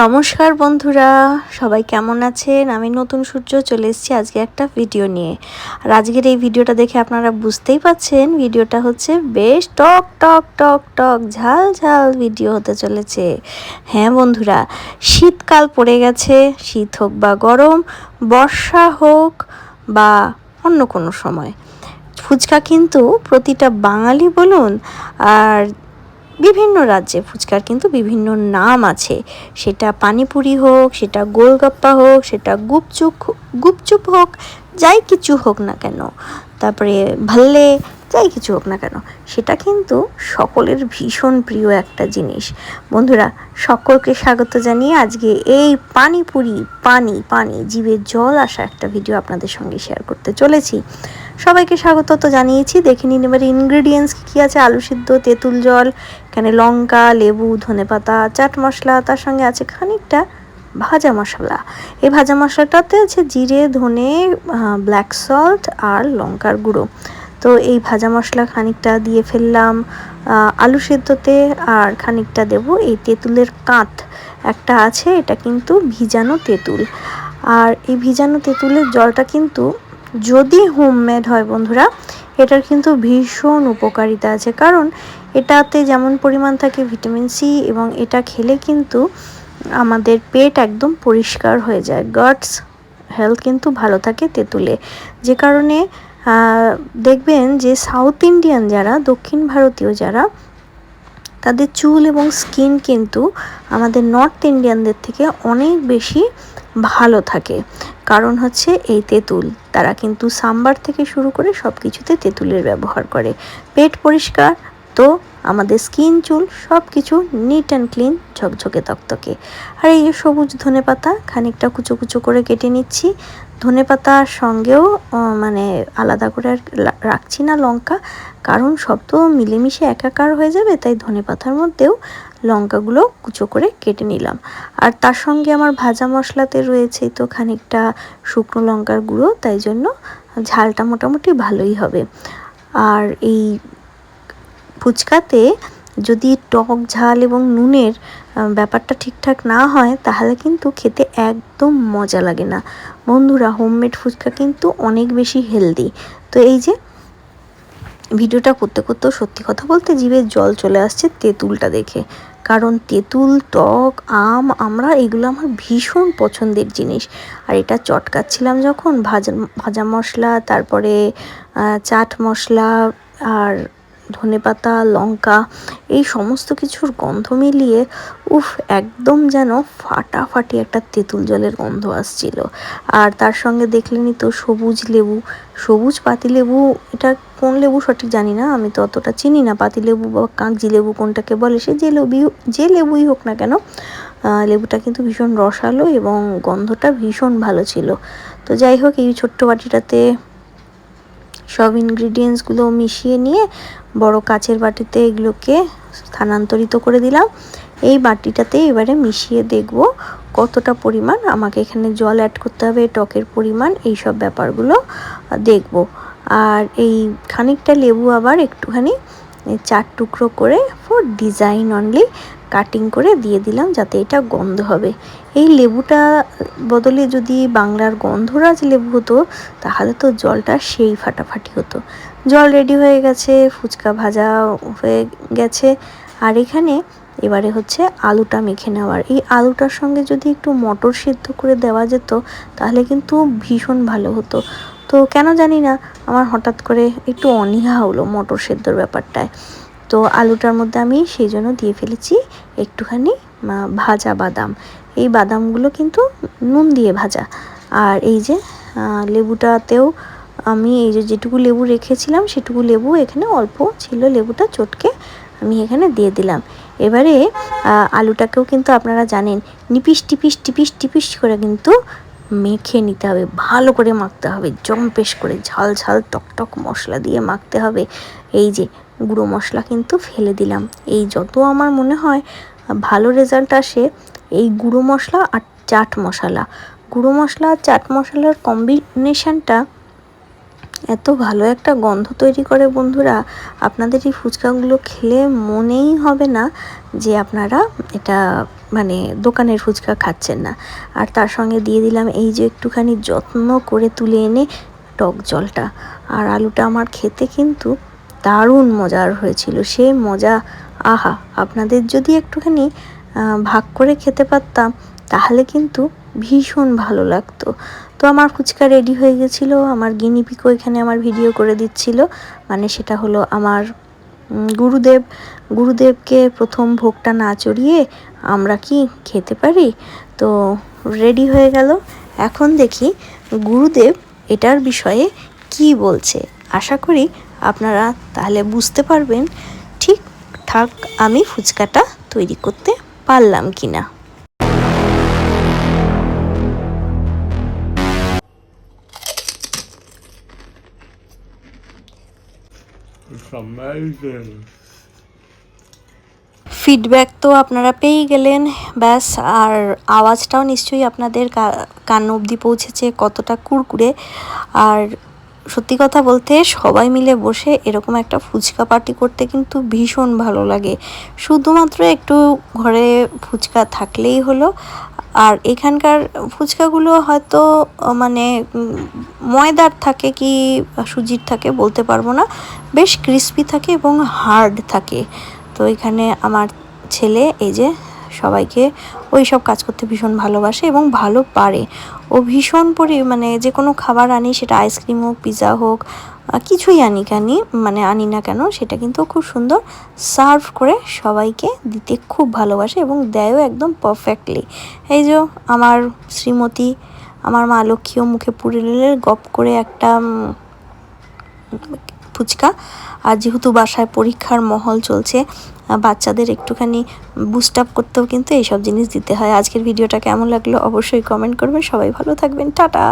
নমস্কার বন্ধুরা, সবাই কেমন আছেন? আমি নতুন সূর্য, চলে এসেছি আজকে একটা ভিডিও নিয়ে। আর আজকের এই ভিডিওটা দেখে আপনারা বুঝতেই পাচ্ছেন ভিডিওটা হচ্ছে বেশ টক টক টক টক, ঝাল ঝাল ভিডিও হতে চলেছে। হ্যাঁ বন্ধুরা, শীতকাল পড়ে গেছে, শীত হোক বা গরম, বর্ষা হোক বা অন্য কোনো সময়। ফুচকা কিন্তু প্রতিটা বাঙালি বলুন আর বিভিন্ন রাজ্যে ফুচকার কিন্তু বিভিন্ন নাম আছে। সেটা পানিপুরি হোক, সেটা গোলগাপ্পা হোক, সেটা গুপচুপ গুপচুপ হোক, যাই কিছু হোক না কেন। তারপরে ভাল্লে যাই কিছু হোক না কেন, সেটা কিন্তু সকলের ভীষণ প্রিয় একটা জিনিস। বন্ধুরা, সকলকে স্বাগত জানিয়ে আজকে এই পানিপুরি, পানি পানি, জীবের জল আসা একটা ভিডিও আপনাদের সঙ্গে শেয়ার করতে চলেছি। সবাইকে স্বাগত তো জানিয়েছি, দেখে নিন এবার ইনগ্রিডিয়েন্টস কী আছে? আলু সিদ্ধ, তেঁতুল জল, এখানে লঙ্কা, লেবু, ধনেপাতা, চাট মশলা, তার সঙ্গে আছে খানিকটা ভাজা মশলা। এই ভাজা মশলাটাতে আছে জিরে, ধনে ব্ল্যাক সল্ট আর লঙ্কার গুঁড়ো। তো এই ভাজা মশলা খানিকটা দিয়ে ফেললাম আলু সেদ্ধতে আর খানিকটা দেব এই তেঁতুলের কাঁত। একটা আছে, এটা কিন্তু ভিজানো তেঁতুল। আর এই ভিজানো তেঁতুলের জলটা কিন্তু যদি হোমমেড হয় বন্ধুরা, এটার কিন্তু ভীষণ উপকারিতা আছে। কারণ এটাতে যেমন পরিমাণ থাকে ভিটামিন সি এবং এটা খেলে কিন্তু আমাদের পেট একদম পরিষ্কার হয়ে যায়। গাটস হেলথ কিন্তু ভালো থাকে তেঁতুলে। যে কারণে দেখবেন যে সাউথ ইন্ডিয়ান যারা, দক্ষিণ ভারতীয় যারা, তাদের চুল এবং স্কিন কিন্তু আমাদের নর্থ ইন্ডিয়ানদের থেকে অনেক বেশি ভালো থাকে। কারণ হচ্ছে এই তেঁতুল। তারা কিন্তু সাম্বার থেকে শুরু করে সব কিছুতে তেঁতুলের ব্যবহার করে। পেট পরিষ্কার, তো আমাদের স্কিন, চুল সব কিছু নিট অ্যান্ড ক্লিন, ঝকঝকে, তকতকে। আর এই সবুজ ধনে পাতা খানিকটা কুচো কুচো করে কেটে নিচ্ছি। ধনে পাতার সঙ্গেও মানে আলাদা করে আর রাখছি না লঙ্কা। কারণ সব তো মিলেমিশে একাকার হয়ে যাবে, তাই ধনে পাতার মধ্যেও লঙ্কাগুলো কুচো করে কেটে নিলাম। আর তার সঙ্গে আমার ভাজা মশলাতে রয়েছে তো খানিকটা শুকনো লঙ্কার গুঁড়ো, তাই জন্য ঝালটা মোটামুটি ভালোই হবে। আর এই ফুচকাতে যদি টক ঝাল এবং নুনের ব্যাপারটা ঠিকঠাক না হয়, তাহলে কিন্তু খেতে একদম মজা লাগে না। বন্ধুরা হোমমেড ফুচকা কিন্তু অনেক বেশি হেলদি তো এই যে, ভিডিওটা করতে করতেও সত্যি কথা বলতে জিভে জল চলে আসছে তেঁতুলটা দেখে। কারণ তেঁতুল, টক, আম, আমরা এগুলো আমার ভীষণ পছন্দের জিনিস। আর এটা চটকাচ্ছিলাম যখন ভাজা ভাজা মশলা, তারপরে চাট মশলা, আর ধনেপাতা লঙ্কা, এই সমস্ত কিছুর গন্ধ মিলিয়ে উফ, একদম যেন ফাটাফাটি একটা তেঁতুল জলের গন্ধ আসছিল। আর তার সঙ্গে দেখলেনি তো সবুজ লেবু। সবুজ পাতিলেবু এটা কোন লেবু সঠিক জানি না, আমি তো অতটা চিনি না। পাতিলেবু বা কাঁকজি লেবু কোনটাকে বলে, সে যে লেবু যে লেবুই হোক না কেন লেবুটা কিন্তু ভীষণ রসালো এবং গন্ধটা ভীষণ ভালো ছিল। তো যাই হোক, এই ছোট্ট বাটিটাতে সব ইনগ্রিডিয়েন্টসগুলো মিশিয়ে নিয়ে বড় কাচের বাটিতে এগুলোকে স্থানান্তরিত করে দিলাম। এই বাটিটাতে এবারে মিশিয়ে দেখব কতটা পরিমাণ। আমাকে এখানে জল অ্যাড করতে হবে, টকের পরিমাণ এই সব ব্যাপারগুলো দেখব। আর এই খানিকটা লেবু আবার একটুখানি চার টুকরো করে ফর ডিজাইন অনলি কাটিং করে দিয়ে দিলাম যাতে এটা গন্ধ হবে। এই লেবুটা বদলে যদি বাংলার গন্ধরাজ লেবু হতো, তাহলে তো জলটা সেই ফাটাফাটি হতো। জল রেডি হয়ে গেছে, ফুচকা ভাজা হয়ে গেছে। আর এখানে এবারে হচ্ছে আলুটা মেখে নেওয়ার। এই আলুটার সঙ্গে যদি একটু মটর সিদ্ধ করে দেওয়া যেত, তাহলে কিন্তু ভীষণ ভালো হতো। তো কেন জানি না, আমার হঠাৎ করে একটু অনীহা হলো মটর সেদ্ধর ব্যাপারটায়। তো আলুটার মধ্যে আমি সেই জন্য দিয়ে ফেলেছি একটুখানি ভাজা বাদাম। এই বাদামগুলো কিন্তু নুন দিয়ে ভাজা। আর এই যে লেবুটাতেও আমি এই যে যেটুকু লেবু রেখেছিলাম, সেটুকু লেবু এখানে অল্প ছিল, লেবুটা চটকে আমি এখানে দিয়ে দিলাম। এবারে আলুটাকেও কিন্তু আপনারা জানেন, নিপিস, টিপিস টিপিস টিপিস করে কিন্তু মেখে নিতে হবে, ভালো করে মাখতে হবে, জম্পেশ করে ঝাল ঝাল টকটক মশলা দিয়ে মাখতে হবে। এই যে গুঁড়ো মশলা কিন্তু ফেলে দিলাম। এই যত আমার মনে হয় ভালো রেজাল্ট আসে এই গুঁড়ো মশলা আর চাট মশলা। গুঁড়ো মশলা আর চাট মশলার কম্বিনেশানটা এত ভালো একটা গন্ধ তৈরি করে বন্ধুরা। আপনাদের এই ফুচকাগুলো খেলে মনেই হবে না যে আপনারা এটা মানে দোকানের ফুচকা খাচ্ছেন না। আর তার সঙ্গে দিয়ে দিলাম এই যে একটুখানি যত্ন করে তুলে এনে টক জলটা। আর আলুটা আমার খেতে কিন্তু দারুণ মজার হয়েছিল, সে মজা। আহা, আপনাদের যদি একটুখানি ভাগ করে খেতে পারতাম তাহলে কিন্তু ভীষণ ভালো লাগতো। তো আমার ফুচকা রেডি হয়ে গেছিল, আমার গিনিপিকও এখানে আমার ভিডিও করে দিচ্ছিল। মানে সেটা হলো আমার গুরুদেব, গুরুদেবকে প্রথম ভোগটা না চড়িয়ে আমরা কি খেতে পারি? তো রেডি হয়ে গেল। এখন দেখি গুরুদেব এটার বিষয়ে কি বলছে। আশা করি আপনারা তাহলে বুঝতে পারবেন, ঠিক ঠাক আমি ফুচকাটা তৈরি করতে পারলাম কি না ফিডব্যাক তো আপনারা পেয়েই গেলেন, ব্যাস, আর আওয়াজটাও নিশ্চয়ই আপনাদের কান অবধি পৌঁছেছে কতটা কুরকুরে। আর সত্যি কথা বলতে সবাই মিলে বসে এরকম একটা ফুচকা পার্টি করতে কিন্তু ভীষণ ভালো লাগে। শুধুমাত্র একটু ঘরে ফুচকা থাকলেই হলো আর এখানকার ফুচকাগুলো হয়তো মানে ময়দার থাকে কি সুজির থাকে বলতে পারব না। বেশ ক্রিস্পি থাকে এবং হার্ড থাকে। তো এখানে আমার ছেলে, এই যে, সবাইকে ওই সব কাজ করতে ভীষণ ভালোবাসে এবং ভালো পারে। ও ভীষণ পরি মানে যে কোনো খাবার আনি, সেটা আইসক্রিম হোক পিৎজা হোক কিছুই আনি কেন মানে আনি না কেন, সেটা কিন্তু খুব সুন্দর সার্ভ করে সবাইকে দিতে খুব ভালোবাসে এবং দেয়ও একদম পারফেক্টলি। এই যে আমার শ্রীমতী, আমার মা লক্ষ্মীও মুখে নিলে গপ করে একটা ফুচকা। আর যেহেতু বাসায় পরীক্ষার মহল চলছে বাচ্চাদের একটুখানি বুস্ট আপ করতেও কিন্তু এইসব জিনিস দিতে হয়। আজকের ভিডিওটা কেমন লাগল অবশ্যই কমেন্ট করবেন। সবাই ভালো থাকবেন। টাটা!